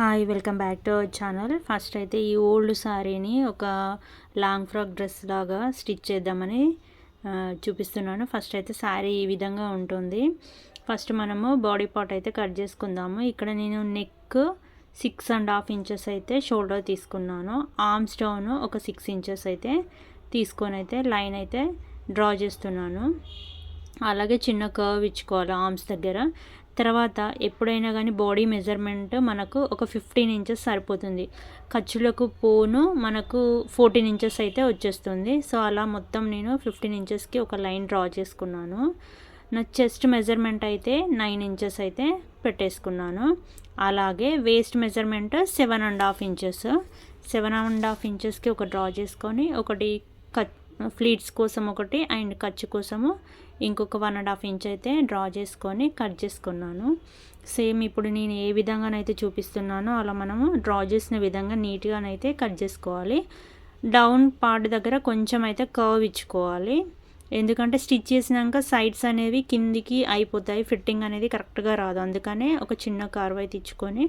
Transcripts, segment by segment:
Hi welcome back to our channel first అయితే ఈ old శారీని ఒక లాంగ్ ఫ్రాక్ డ్రెస్ లాగా స్టిచ్ చేద్దామని చూపిస్తున్నాను. ఫస్ట్ అయితే శారీ ఈ విధంగా ఉంటుంది. ఫస్ట్ మనము బాడీ పార్ట్ అయితే కట్ చేసుకుందాము. ఇక్కడ నేను neck six and half inches అయితే షోల్డర్ తీసుకున్నాను. ఆర్మ్స్ డౌన్ ఒక సిక్స్ ఇంచెస్ అయితే తీసుకొని అయితే లైన్ అయితే డ్రా చేస్తున్నాను. అలాగే చిన్న కర్వ్ ఇచ్చుకోవాలి ఆర్మ్స్ దగ్గర. తర్వాత ఎప్పుడైనా కానీ బాడీ మెజర్మెంట్ మనకు ఒక ఫిఫ్టీన్ ఇంచెస్ సరిపోతుంది. ఖర్చులకు పోను మనకు ఫోర్టీన్ ఇంచెస్ అయితే వచ్చేస్తుంది. సో అలా మొత్తం నేను ఫిఫ్టీన్ ఇంచెస్కి ఒక లైన్ డ్రా చేసుకున్నాను. నా చెస్ట్ మెజర్మెంట్ అయితే నైన్ ఇంచెస్ అయితే పెట్టేసుకున్నాను. అలాగే waist measurement seven and half inches. Seven and half ఇంచెస్కి ఒక డ్రా చేసుకొని ఒకటి కట్ ఫ్లీట్స్ కోసం ఒకటి అండ్ ఖర్చు కోసము ఇంకొక వన్ అండ్ హాఫ్ ఇంచ్ అయితే డ్రా చేసుకొని కట్ చేసుకున్నాను. సేమ్ ఇప్పుడు నేను ఏ విధంగానైతే చూపిస్తున్నానో అలా మనము డ్రా చేసిన విధంగా నీట్గానైతే కట్ చేసుకోవాలి. డౌన్ పార్ట్ దగ్గర కొంచెం అయితే కర్వ్ ఇచ్చుకోవాలి. ఎందుకంటే స్టిచ్ చేసినాక సైడ్స్ అనేవి కిందికి అయిపోతాయి. ఫిట్టింగ్ అనేది కరెక్ట్గా రాదు. అందుకనే ఒక చిన్న కర్వ్ అయితే ఇచ్చుకొని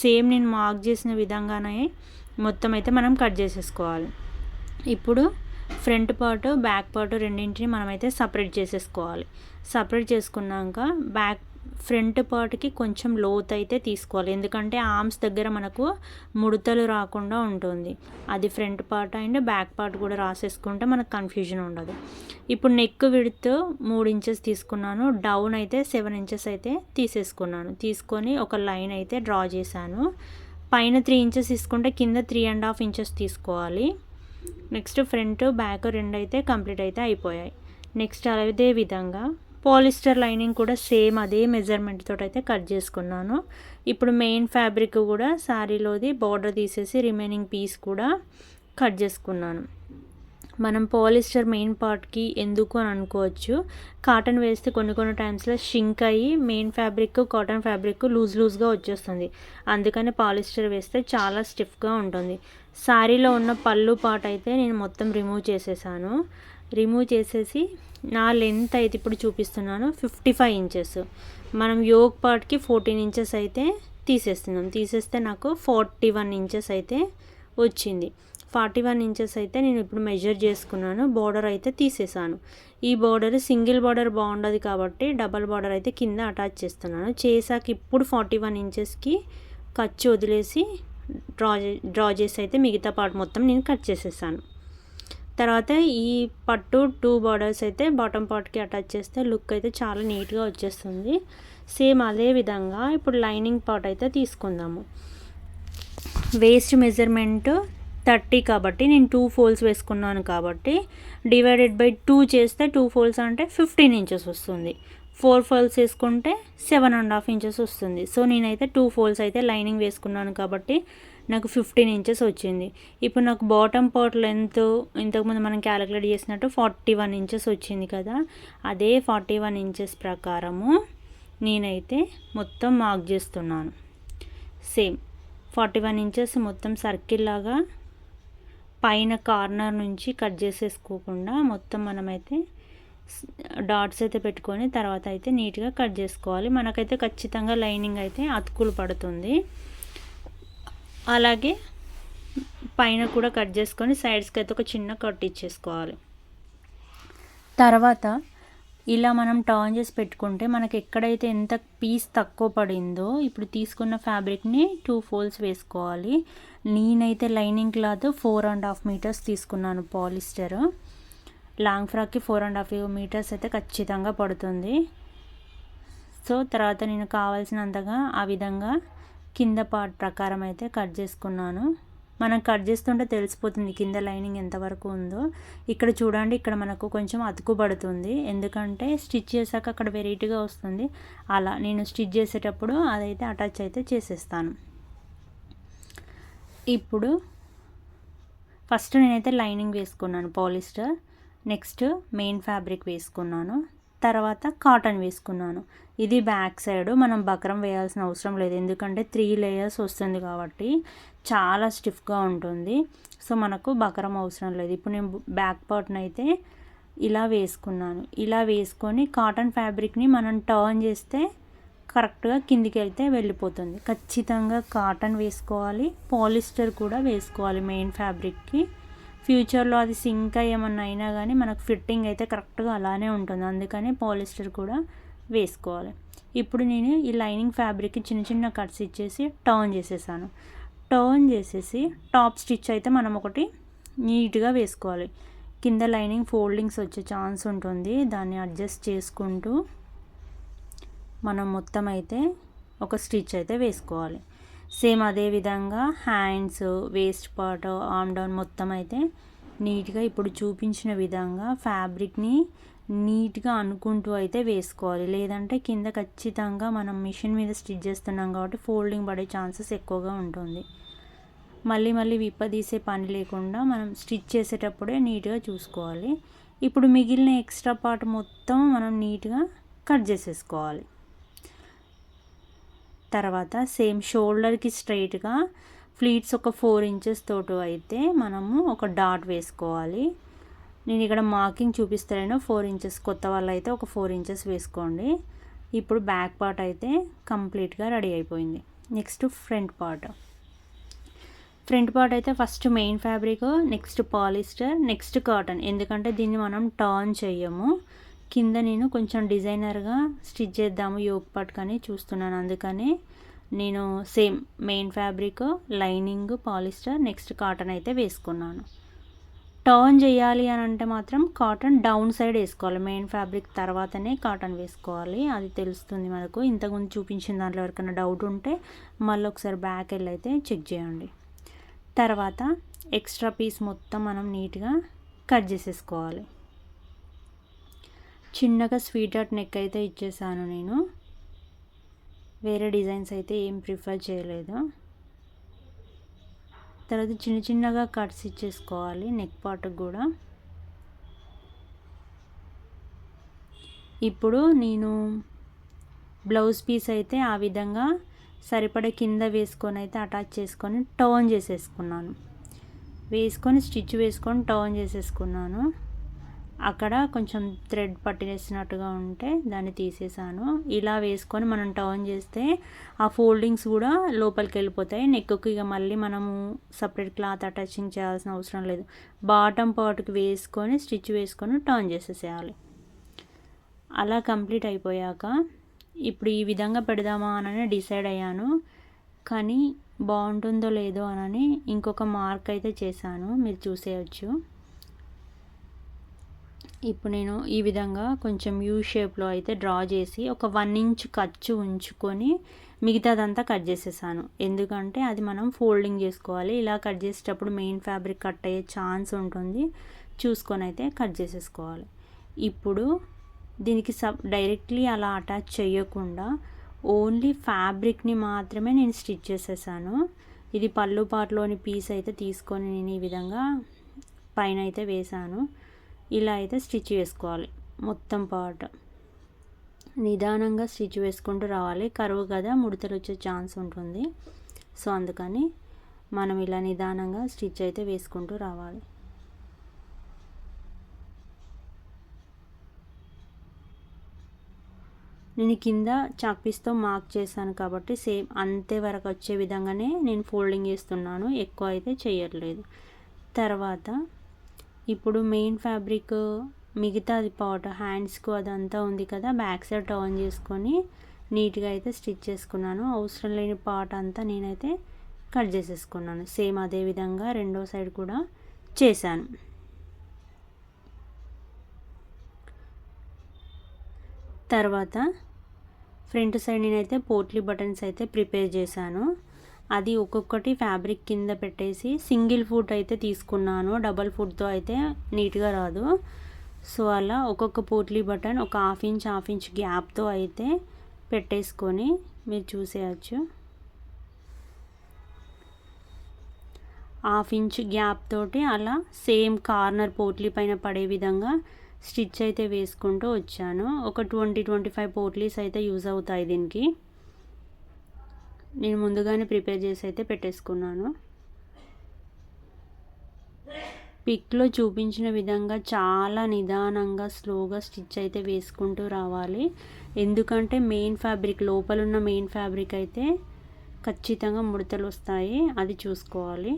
సేమ్ నేను మార్క్ చేసిన విధంగానే మొత్తం అయితే మనం కట్ చేసేసుకోవాలి. ఇప్పుడు ఫ్రంట్ పార్ట్ బ్యాక్ పార్ట్ రెండింటిని మనమైతే సపరేట్ చేసేసుకోవాలి. సపరేట్ చేసుకున్నాక బ్యాక్ ఫ్రంట్ పార్ట్కి కొంచెం లోత్ అయితే తీసుకోవాలి. ఎందుకంటే ఆర్మ్స్ దగ్గర మనకు ముడతలు రాకుండా ఉంటుంది. అది front part and back part కూడా రాసేసుకుంటే మనకు కన్ఫ్యూజన్ ఉండదు. ఇప్పుడు నెక్ విడ్త్ మూడు ఇంచెస్ తీసుకున్నాను. డౌన్ అయితే సెవెన్ ఇంచెస్ అయితే తీసేసుకున్నాను. తీసుకొని ఒక లైన్ అయితే డ్రా చేశాను. పైన త్రీ ఇంచెస్ తీసుకుంటే కింద త్రీ అండ్ హాఫ్ ఇంచెస్ తీసుకోవాలి. నెక్స్ట్ ఫ్రంట్ బ్యాక్ రెండు అయితే కంప్లీట్ అయితే అయిపోయాయి. నెక్స్ట్ అదే విధంగా పాలిస్టర్ లైనింగ్ కూడా సేమ్ అదే మెజర్మెంట్ తోటి అయితే కట్ చేసుకున్నాను. ఇప్పుడు మెయిన్ ఫ్యాబ్రిక్ కూడా శారీలోది బార్డర్ తీసేసి రిమైనింగ్ పీస్ కూడా కట్ చేసుకున్నాను. మనం పాలిస్టర్ మెయిన్ పార్ట్కి ఎందుకు అని అనుకోవచ్చు. కాటన్ వేస్తే కొన్ని కొన్ని టైమ్స్లో షింక్ అయ్యి main fabric cotton fabric loose లూజ్గా వచ్చేస్తుంది. అందుకని పాలిస్టర్ వేస్తే చాలా స్టిఫ్గా ఉంటుంది. శారీలో ఉన్న పళ్ళు పార్ట్ అయితే నేను మొత్తం రిమూవ్ చేసేసాను. రిమూవ్ చేసేసి నా లెంత్ అయితే ఇప్పుడు చూపిస్తున్నాను ఫిఫ్టీ ఫైవ్ ఇంచెస్ మనం యోగ్ పార్ట్కి ఫోర్టీన్ ఇంచెస్ అయితే తీసేస్తున్నాం. తీసేస్తే నాకు ఫార్టీ వన్ ఇంచెస్ అయితే వచ్చింది. ఫార్టీ వన్ ఇంచెస్ అయితే నేను ఇప్పుడు మెజర్ చేసుకున్నాను. బార్డర్ అయితే తీసేసాను. ఈ బార్డర్ సింగిల్ బార్డర్ బాగుండదు కాబట్టి డబల్ బార్డర్ అయితే కింద అటాచ్ చేస్తున్నాను. చేశాక ఇప్పుడు ఫార్టీ వన్ ఇంచెస్కి ఖర్చు వదిలేసి డ్రా డ్రా చేసి అయితే మిగతా పార్ట్ మొత్తం నేను కట్ చేసేసాను. తర్వాత ఈ పట్టు టూ బార్డర్స్ అయితే బాటమ్ పార్ట్కి అటాచ్ చేస్తే లుక్ అయితే చాలా నీట్గా వచ్చేస్తుంది. సేమ్ అదే విధంగా ఇప్పుడు లైనింగ్ పార్ట్ అయితే తీసుకుందాము. వేస్ట్ మెజర్మెంట్ థర్టీ కాబట్టి నేను టూ ఫోల్స్ వేసుకున్నాను కాబట్టి డివైడెడ్ బై టూ చేస్తే టూ ఫోల్స్ అంటే ఫిఫ్టీన్ ఇంచెస్ వస్తుంది. ఫోర్ ఫోల్స్ వేసుకుంటే సెవెన్ అండ్ హాఫ్ ఇంచెస్ వస్తుంది. సో నేనైతే టూ ఫోల్స్ అయితే లైనింగ్ వేసుకున్నాను కాబట్టి నాకు ఫిఫ్టీన్ ఇంచెస్ వచ్చింది. ఇప్పుడు నాకు బాటమ్ పార్ట్ లెంత్ ఇంతకుముందు మనం క్యాలిక్యులేట్ చేసినట్టు ఫార్టీ వన్ ఇంచెస్ వచ్చింది కదా. అదే ఫార్టీ వన్ ఇంచెస్ ప్రకారము నేనైతే మొత్తం మార్క్ చేస్తున్నాను. సేమ్ ఫార్టీ వన్ ఇంచెస్ మొత్తం సర్కిల్ లాగా పైన కార్నర్ నుంచి కట్ చేసేసుకోకుండా మొత్తం మనమైతే డాట్స్ అయితే పెట్టుకొని తర్వాత అయితే నీట్గా కట్ చేసుకోవాలి. మనకైతే ఖచ్చితంగా లైనింగ్ అయితే అతుకులు పడుతుంది. అలాగే పైన కూడా కట్ చేసుకొని సైడ్స్కి అయితే ఒక చిన్న కట్ ఇచ్చేసుకోవాలి. తర్వాత ఇలా మనం టర్న్ చేసి పెట్టుకుంటే మనకి ఎక్కడైతే ఎంత పీస్ తక్కువ పడిందో ఇప్పుడు తీసుకున్న ఫ్యాబ్రిక్ని టూ ఫోల్డ్స్ వేసుకోవాలి. నేనైతే lining cloth four and half metres తీసుకున్నాను పాలిస్టర్ లాంగ్ ఫ్రాక్కి ఫోర్ అండ్ హాఫ్ మీటర్స్ అయితే ఖచ్చితంగా పడుతుంది. సో తర్వాత నేను కావాల్సినంతగా ఆ విధంగా కింద పార్ట్ ప్రకారం అయితే కట్ చేసుకున్నాను. మనం కట్ చేస్తుంటే తెలిసిపోతుంది కింద లైనింగ్ ఎంతవరకు ఉందో. ఇక్కడ చూడండి ఇక్కడ మనకు కొంచెం అతుకు పడుతుంది. ఎందుకంటే స్టిచ్ చేశాక అక్కడ వెరైటీగా వస్తుంది. అలా నేను స్టిచ్ చేసేటప్పుడు అదైతే అటాచ్ అయితే చేసేస్తాను. ఇప్పుడు ఫస్ట్ నేనైతే లైనింగ్ వేసుకున్నాను పాలిస్టర్. నెక్స్ట్ మెయిన్ ఫ్యాబ్రిక్ వేసుకున్నాను. తర్వాత కాటన్ వేసుకున్నాను. ఇది బ్యాక్ సైడ్ మనం బక్రం వేయాల్సిన అవసరం లేదు. ఎందుకంటే త్రీ లేయర్స్ వస్తుంది కాబట్టి చాలా స్టిఫ్గా ఉంటుంది. సో మనకు బకరం అవసరం లేదు. ఇప్పుడు నేను బ్యాక్ పార్ట్ని అయితే ఇలా వేసుకున్నాను. ఇలా వేసుకొని కాటన్ ఫ్యాబ్రిక్ని మనం టర్న్ చేస్తే కరెక్ట్గా కిందికి వెళ్తే వెళ్ళిపోతుంది. ఖచ్చితంగా కాటన్ వేసుకోవాలి. పాలిస్టర్ కూడా వేసుకోవాలి మెయిన్ ఫ్యాబ్రిక్కి. ఫ్యూచర్లో అది సింక్ ఏమన్నా అయినా కానీ మనకు ఫిట్టింగ్ అయితే కరెక్ట్గా అలానే ఉంటుంది. అందుకని పాలిస్టర్ కూడా వేసుకోవాలి. ఇప్పుడు నేను ఈ లైనింగ్ ఫ్యాబ్రిక్కి చిన్న చిన్న కట్స్ ఇచ్చేసి టర్న్ చేసేసాను. టర్న్ చేసేసి టాప్ స్టిచ్ అయితే మనం ఒకటి నీట్గా వేసుకోవాలి. కింద లైనింగ్ ఫోల్డింగ్స్ వచ్చే ఛాన్స్ ఉంటుంది. దాన్ని అడ్జస్ట్ చేసుకుంటూ మనం మొత్తం అయితే ఒక స్టిచ్ అయితే వేసుకోవాలి. సేమ్ అదే విధంగా hands waist part arm down మొత్తం అయితే నీట్గా ఇప్పుడు చూపించిన విధంగా ఫ్యాబ్రిక్ని నీట్గా అనుకుంటూ అయితే వేసుకోవాలి. లేదంటే కింద ఖచ్చితంగా మనం మిషన్ మీద స్టిచ్ చేస్తున్నాం కాబట్టి ఫోల్డింగ్ పడే ఛాన్సెస్ ఎక్కువగా ఉంటుంది. మళ్ళీ మళ్ళీ విప్పదీసే పని లేకుండా మనం స్టిచ్ చేసేటప్పుడే నీట్గా చూసుకోవాలి. ఇప్పుడు మిగిలిన ఎక్స్ట్రా పార్ట్ మొత్తం మనం నీట్గా కట్ చేసేసుకోవాలి. తర్వాత సేమ్ షోల్డర్కి స్ట్రైట్గా ఫ్లీట్స్ ఒక ఫోర్ ఇంచెస్ తోటి అయితే మనము ఒక డాట్ వేసుకోవాలి. నేను ఇక్కడ మార్కింగ్ చూపిస్తాను ఫోర్ ఇంచెస్ కొత్త వాళ్ళు అయితే ఒక ఫోర్ ఇంచెస్ వేసుకోండి. ఇప్పుడు బ్యాక్ పార్ట్ అయితే కంప్లీట్గా రెడీ అయిపోయింది. Next front part. Front part అయితే first main fabric next polyester next cotton. ఎందుకంటే దీన్ని మనం టర్న్ చేయము. కింద నేను కొంచెం డిజైనర్గా స్టిచ్ చేద్దాము యోగ్ పార్ట్ కానీ చూస్తున్నాను. అందుకని నేను same main fabric lining polyester next cotton అయితే వేసుకున్నాను. టర్న్ చేయాలి అని అంటే మాత్రం కాటన్ డౌన్ సైడ్ వేసుకోవాలి. మెయిన్ ఫ్యాబ్రిక్ తర్వాతనే కాటన్ వేసుకోవాలి. అది తెలుస్తుంది మనకు. ఇంతకుముందు చూపించిన దాంట్లో ఎవరికైనా డౌట్ ఉంటే మళ్ళీ ఒకసారి బ్యాక్ వెళ్ళి అయితే చెక్ చేయండి. తర్వాత ఎక్స్ట్రా పీస్ మొత్తం మనం నీట్గా కట్ చేసేసుకోవాలి. చిన్నగా స్వీట్ ఆర్ట్ నెక్ అయితే ఇచ్చేసాను నేను. వేరే డిజైన్స్ అయితే ఏం ప్రిఫర్ చేయలేదు. తర్వాత చిన్న చిన్నగా కట్స్ ఇచ్చేసుకోవాలి నెక్ పార్ట్ కూడా. ఇప్పుడు నేను బ్లౌజ్ పీస్ అయితే ఆ విధంగా సరిపడే కింద వేసుకొని అయితే అటాచ్ చేసుకొని టర్న్ చేసేసుకున్నాను. వేసుకొని స్టిచ్ వేసుకొని టర్న్ చేసేసుకున్నాను. అక్కడ కొంచెం థ్రెడ్ పట్టినేసినట్టుగా ఉంటే దాన్ని తీసేసాను. ఇలా వేసుకొని మనం టర్న్ చేస్తే ఆ ఫోల్డింగ్స్ కూడా లోపలికి వెళ్ళిపోతాయి. నెక్కు ఇక మళ్ళీ మనము సపరేట్ క్లాత్ అటాచింగ్ చేయాల్సిన అవసరం లేదు. బాటమ్ పార్ట్కి వేసుకొని స్టిచ్ వేసుకొని టర్న్ చేసేసేయాలి. అలా కంప్లీట్ అయిపోయాక ఇప్పుడు ఈ విధంగా పెడదామా అని డిసైడ్ అయ్యాను. కానీ బాగుంటుందో లేదో అని ఇంకొక మార్క్ అయితే చేశాను. మీరు చూసేయచ్చు. ఇప్పుడు నేను ఈ విధంగా కొంచెం యూ షేప్లో అయితే డ్రా చేసి ఒక వన్ ఇంచ్ ఖర్చు ఉంచుకొని మిగతాదంతా కట్ చేసేసాను. ఎందుకంటే అది మనం ఫోల్డింగ్ చేసుకోవాలి. ఇలా కట్ చేసేటప్పుడు మెయిన్ ఫ్యాబ్రిక్ కట్ అయ్యే ఛాన్స్ ఉంటుంది. చూసుకొని అయితే కట్ చేసేసుకోవాలి. ఇప్పుడు దీనికి సబ్ డైరెక్ట్లీ అలా అటాచ్ చేయకుండా ఓన్లీ ఫ్యాబ్రిక్ని మాత్రమే నేను స్టిచ్ చేసేసాను. ఇది పళ్ళు పాటలోని పీస్ అయితే తీసుకొని నేను ఈ విధంగా పైన అయితే వేసాను. ఇలా అయితే స్టిచ్ వేసుకోవాలి మొత్తం పార్ట్ నిదానంగా స్టిచ్ వేసుకుంటూ రావాలి. కరువు కదా ముడతలు వచ్చే ఛాన్స్ ఉంటుంది. సో అందుకని మనం ఇలా నిదానంగా స్టిచ్ అయితే వేసుకుంటూ రావాలి. నేను కింద చాక్పీస్తో మార్క్ చేశాను కాబట్టి సేమ్ అంతే వరకు వచ్చే విధంగానే నేను ఫోల్డింగ్ చేస్తున్నాను. ఎక్కువ అయితే చేయట్లేదు. తర్వాత ఇప్పుడు మెయిన్ ఫ్యాబ్రిక్ మిగతాది పాట్ హ్యాండ్స్కు అదంతా ఉంది కదా బ్యాక్ సైడ్ టర్న్ చేసుకొని నీట్గా అయితే స్టిచ్ చేసుకున్నాను. అవసరం లేని పార్ట్ అంతా నేనైతే కట్ చేసేసుకున్నాను. సేమ్ అదే విధంగా రెండో సైడ్ కూడా చేశాను. తర్వాత ఫ్రంట్ సైడ్ నేనైతే పోట్లీ బటన్స్ అయితే ప్రిపేర్ చేశాను. అది ఒక్కొక్కటి ఫ్యాబ్రిక్ కింద పెట్టేసి సింగిల్ ఫుట్ అయితే తీసుకున్నాను. డబల్ ఫుట్తో అయితే నీట్గా రాదు. సో అలా ఒక్కొక్క పోట్లీ బటన్ ఒక హాఫ్ ఇంచ్ హాఫ్ ఇంచ్ గ్యాప్తో అయితే పెట్టేసుకొని మీరు చూసేయచ్చు. హాఫ్ ఇంచ్ గ్యాప్ తోటి అలా సేమ్ కార్నర్ పోట్లీ పైన పడే విధంగా స్టిచ్ అయితే వేసుకుంటూ వచ్చాను. ఒక ట్వంటీ ట్వంటీ ఫైవ్ పోట్లీస్ అయితే యూజ్ అవుతాయి దీనికి. నేను ముందుగానే ప్రిపేర్ చేసి అయితే పెట్టేసుకున్నాను. పిక్లో చూపించిన విధంగా చాలా నిదానంగా స్లోగా స్టిచ్ అయితే వేసుకుంటూ రావాలి. ఎందుకంటే మెయిన్ ఫ్యాబ్రిక్ లోపల ఉన్న మెయిన్ ఫ్యాబ్రిక్ అయితే ఖచ్చితంగా ముడతలు వస్తాయి. అది చూసుకోవాలి.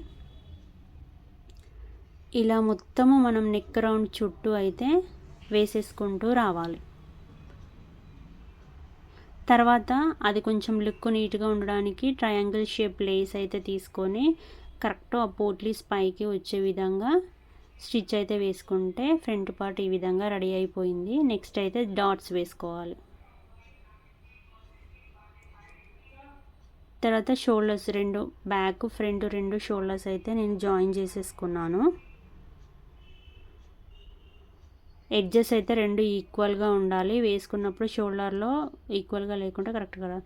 ఇలా మొత్తము మనం నెక్ రౌండ్ చుట్టూ అయితే వేసేసుకుంటూ రావాలి. తర్వాత అది కొంచెం లుక్ నీట్గా ఉండడానికి ట్రయాంగిల్ షేప్ లేస్ అయితే తీసుకొని కరెక్ట్ ఆ పోట్లీస్ పైకి వచ్చే విధంగా స్టిచ్ అయితే వేసుకుంటే ఫ్రంట్ పార్ట్ ఈ విధంగా రెడీ అయిపోయింది. నెక్స్ట్ అయితే డాట్స్ వేసుకోవాలి. తర్వాత షోల్డర్స్ రెండు బ్యాక్ ఫ్రంట్ రెండు షోల్డర్స్ అయితే నేను జాయిన్ చేసేసుకున్నాను. ఎడ్జెస్ అయితే రెండు ఈక్వల్గా ఉండాలి. వేసుకున్నప్పుడు షోల్డర్లో ఈక్వల్గా లేకుండా కరెక్ట్గా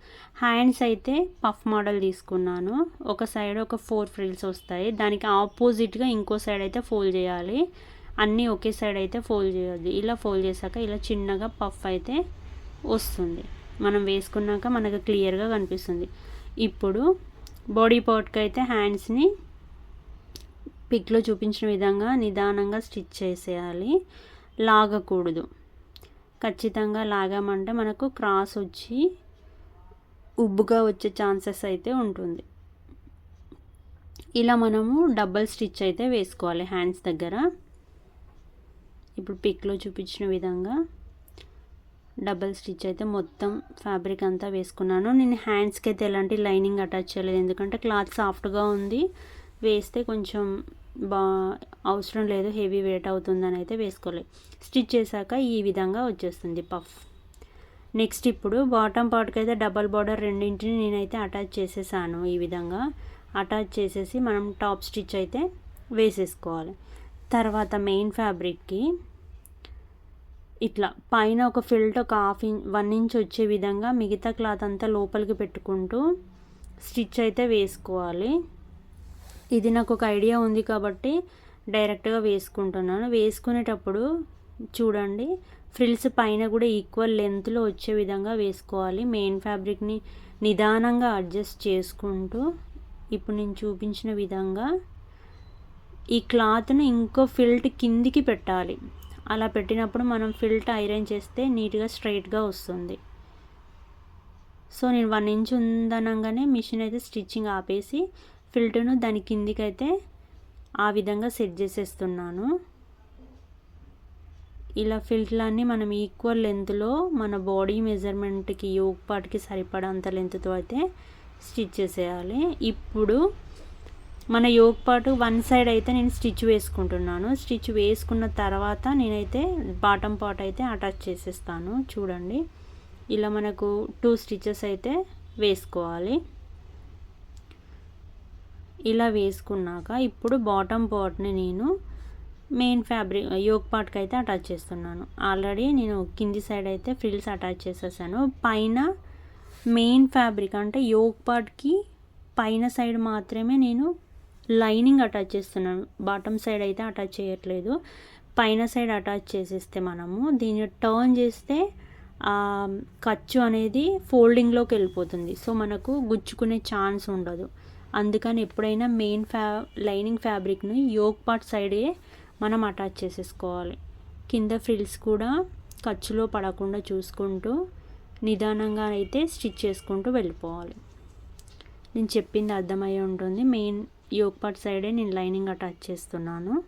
హ్యాండ్స్ అయితే పఫ్ మోడల్ తీసుకున్నాను. ఒక సైడ్ ఒక ఫోర్ ఫ్రిల్స్ వస్తాయి. దానికి ఆపోజిట్గా ఇంకో సైడ్ అయితే ఫోల్డ్ చేయాలి. అన్నీ ఒకే సైడ్ అయితే ఫోల్డ్ చేయొద్దు. ఇలా ఫోల్డ్ చేశాక ఇలా చిన్నగా పఫ్ అయితే వస్తుంది. మనం వేసుకున్నాక మనకు క్లియర్గా కనిపిస్తుంది. ఇప్పుడు బాడీ పార్ట్కి అయితే హ్యాండ్స్ని పిక్లో చూపించిన విధంగా నిదానంగా స్టిచ్ చేసేయాలి. లాగకూడదు. ఖచ్చితంగా లాగామంటే మనకు క్రాస్ వచ్చి ఉబ్బుగా వచ్చే ఛాన్సెస్ అయితే ఉంటుంది. ఇలా మనము డబల్ స్టిచ్ అయితే వేసుకోవాలి హ్యాండ్స్ దగ్గర. ఇప్పుడు పిక్లో చూపించిన విధంగా డబల్ స్టిచ్ అయితే మొత్తం ఫ్యాబ్రిక్ అంతా వేసుకున్నాను. నేను హ్యాండ్స్కి అయితే ఎలాంటి లైనింగ్ అటాచ్ చేయలేదు. ఎందుకంటే క్లాత్ సాఫ్ట్గా ఉంది. వేస్తే కొంచెం బా అవసరం లేదు హెవీ వెయిట్ అవుతుందని అయితే వేసుకోలేదు. స్టిచ్ చేశాక ఈ విధంగా వచ్చేస్తుంది పఫ్. నెక్స్ట్ ఇప్పుడు బాటమ్ పార్ట్కి అయితే డబల్ బార్డర్ రెండింటిని నేనైతే అటాచ్ చేసేసాను ఈ విధంగా. అటాచ్ చేసేసి మనం టాప్ స్టిచ్ అయితే వేసేసుకోవాలి. తర్వాత మెయిన్ ఫ్యాబ్రిక్కి ఇట్లా పైన ఒక ఫిల్ట్ ఒక హాఫ్ ఇంచ్ వన్ ఇంచ్ వచ్చే విధంగా మిగతా క్లాత్ అంతా లోపలికి పెట్టుకుంటూ స్టిచ్ అయితే వేసుకోవాలి. ఇది నాకు ఒక ఐడియా ఉంది కాబట్టి డైరెక్ట్గా వేసుకుంటున్నాను. వేసుకునేటప్పుడు చూడండి ఫ్రిల్స్ పైన కూడా ఈక్వల్ లెంత్లో వచ్చే విధంగా వేసుకోవాలి. మెయిన్ ఫ్యాబ్రిక్ని నిదానంగా అడ్జస్ట్ చేసుకుంటూ ఇప్పుడు నేను చూపించిన విధంగా ఈ క్లాత్ను ఇంకో ఫిల్ట్ కిందికి పెట్టాలి. అలా పెట్టినప్పుడు మనం ఫిల్ట్ ఐరన్ చేస్తే నీట్గా స్ట్రైట్గా వస్తుంది. సో నేను వన్ ఇంచ్ ఉందనగానే మిషన్ అయితే స్టిచ్చింగ్ ఆపేసి ఫిల్టర్ను దాని కిందికైతే ఆ విధంగా సెట్ చేసేస్తున్నాను. ఇలా ఫిల్టర్లన్నీ మనం ఈక్వల్ లెంత్లో మన బాడీ మెజర్మెంట్కి యోగ్ పార్ట్కి సరిపడంత లెంత్తో అయితే స్టిచ్ చేసేయాలి. ఇప్పుడు మన యోగ్ పార్ట్ వన్ సైడ్ అయితే నేను స్టిచ్ వేసుకుంటున్నాను. స్టిచ్ వేసుకున్న తర్వాత నేనైతే బాటమ్ పార్ట్ అయితే అటాచ్ చేసేస్తాను. చూడండి. ఇలా మనకు టూ స్టిచెస్ అయితే వేసుకోవాలి. ఇలా వేసుకున్నాక ఇప్పుడు బాటమ్ పార్ట్ని నేను మెయిన్ ఫ్యాబ్రిక్ యోగ్ పార్ట్కి అయితే అటాచ్ చేస్తున్నాను. ఆల్రెడీ నేను కింది సైడ్ అయితే ఫ్రిల్స్ అటాచ్ చేసేసాను. పైన మెయిన్ ఫ్యాబ్రిక్ అంటే యోగ్ పార్ట్కి పైన సైడ్ మాత్రమే నేను లైనింగ్ అటాచ్ చేస్తున్నాను. బాటమ్ సైడ్ అయితే అటాచ్ చేయట్లేదు. పైన సైడ్ అటాచ్ చేసేస్తే మనము దీన్ని టర్న్ చేస్తే ఖర్చు అనేది ఫోల్డింగ్లోకి వెళ్ళిపోతుంది. సో మనకు గుచ్చుకునే ఛాన్స్ ఉండదు. అందుకని ఎప్పుడైనా మెయిన్ ఫ్యా లైనింగ్ ఫ్యాబ్రిక్ని యోక్ పార్ట్ సైడే మనం అటాచ్ చేసేసుకోవాలి. కింద ఫ్రిల్స్ కూడా ఖర్చులో పడకుండా చూసుకుంటూ నిదానంగా అయితే స్టిచ్ చేసుకుంటూ వెళ్ళిపోవాలి. నేను చెప్పింది అర్థమయ్యే ఉంటుంది. మెయిన్ యోక్ పార్ట్ సైడే నేను లైనింగ్ అటాచ్ చేస్తున్నాను.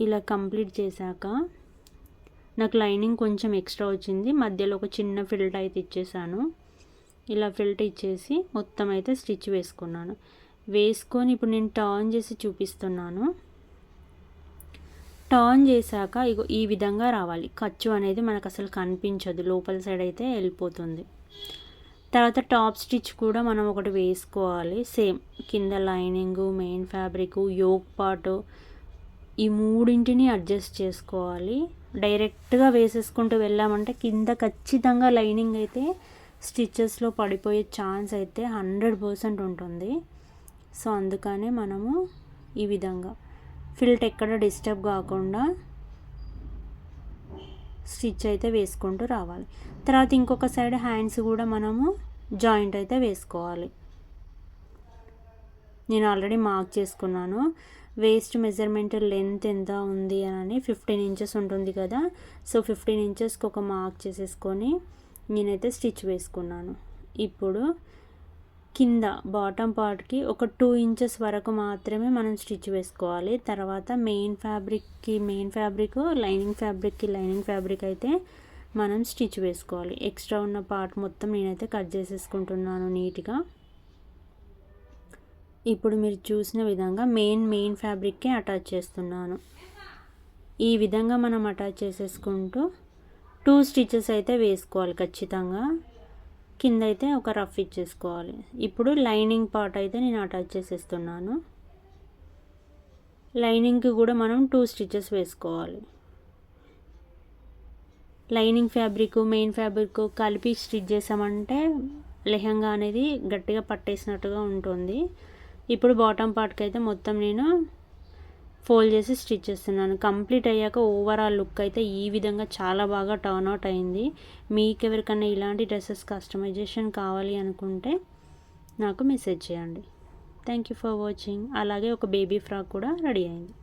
ఇలా కంప్లీట్ చేశాక నాకు లైనింగ్ కొంచెం ఎక్స్ట్రా వచ్చింది. మధ్యలో ఒక చిన్న ఫిల్ట్ అయితే ఇచ్చేసాను. ఇలా ఫిల్ట్ ఇచ్చేసి మొత్తం అయితే స్టిచ్ వేసుకున్నాను. వేసుకొని ఇప్పుడు నేను టర్న్ చేసి చూపిస్తున్నాను. టర్న్ చేశాక ఇగో ఈ విధంగా రావాలి. ఖర్చు అనేది మనకు అసలు కనిపించదు. లోపల సైడ్ అయితే వెళ్ళిపోతుంది. తర్వాత టాప్ స్టిచ్ కూడా మనం ఒకటి వేసుకోవాలి. సేమ్ కింద lining main fabric yoke part ఈ మూడింటిని అడ్జస్ట్ చేసుకోవాలి. డైరెక్ట్గా వేసేసుకుంటూ వెళ్ళామంటే కింద ఖచ్చితంగా లైనింగ్ అయితే స్టిచ్చెస్లో పడిపోయే ఛాన్స్ అయితే హండ్రెడ్ పర్సెంట్ ఉంటుంది. సో అందుకనే మనము ఈ విధంగా ఫిల్ట్ ఎక్కడ డిస్టర్బ్ కాకుండా స్టిచ్ అయితే వేసుకుంటూ రావాలి. తర్వాత ఇంకొక సైడ్ హ్యాండ్స్ కూడా మనము జాయింట్ అయితే వేసుకోవాలి. నేను ఆల్రెడీ మార్క్ చేసుకున్నాను. వేస్ట్ మెజర్మెంట్ లెంత్ ఎంత ఉంది అని ఫిఫ్టీన్ ఇంచెస్ ఉంటుంది కదా సో ఫిఫ్టీన్ ఇంచెస్కి ఒక మార్క్ చేసేసుకొని నేనైతే స్టిచ్ వేసుకున్నాను. ఇప్పుడు కింద బాటమ్ పార్ట్కి ఒక టూ ఇంచెస్ వరకు మాత్రమే మనం స్టిచ్ వేసుకోవాలి. తర్వాత మెయిన్ ఫ్యాబ్రిక్కి మెయిన్ ఫ్యాబ్రిక్ లైనింగ్ ఫ్యాబ్రిక్కి లైనింగ్ ఫ్యాబ్రిక్ అయితే మనం స్టిచ్ వేసుకోవాలి. ఎక్స్ట్రా ఉన్న పార్ట్ మొత్తం నేనైతే కట్ చేసేసుకుంటున్నాను నీట్గా. ఇప్పుడు మీరు చూసిన విధంగా మెయిన్ మెయిన్ ఫ్యాబ్రిక్కే అటాచ్ చేస్తున్నాను. ఈ విధంగా మనం అటాచ్ చేసేసుకుంటూ టూ స్టిచెస్ అయితే వేసుకోవాలి ఖచ్చితంగా. కింద అయితే ఒక రఫ్ ఇచ్చేసుకోవాలి. ఇప్పుడు లైనింగ్ పార్ట్ అయితే నేను అటాచ్ చేసేస్తున్నాను. లైనింగ్కి కూడా మనం టూ స్టిచెస్ వేసుకోవాలి. లైనింగ్ ఫ్యాబ్రిక్ మెయిన్ ఫ్యాబ్రిక్ కలిపి స్టిచ్ చేసామంటే లెహంగా అనేది గట్టిగా పట్టేసినట్టుగా ఉంటుంది. ఇప్పుడు బాటమ్ పార్ట్కి అయితే మొత్తం నేను ఫోల్డ్ చేసి స్టిచ్ చేస్తున్నాను. కంప్లీట్ అయ్యాక ఓవరాల్ లుక్ అయితే ఈ విధంగా చాలా బాగా టర్న్ అవుట్ అయింది. మీకు ఎవరికైనా ఇలాంటి డ్రెస్సెస్ కస్టమైజేషన్ కావాలి అనుకుంటే నాకు మెసేజ్ చేయండి. థ్యాంక్ యూ ఫర్ వాచింగ్ అలాగే ఒక బేబీ ఫ్రాక్ కూడా రెడీ అయింది.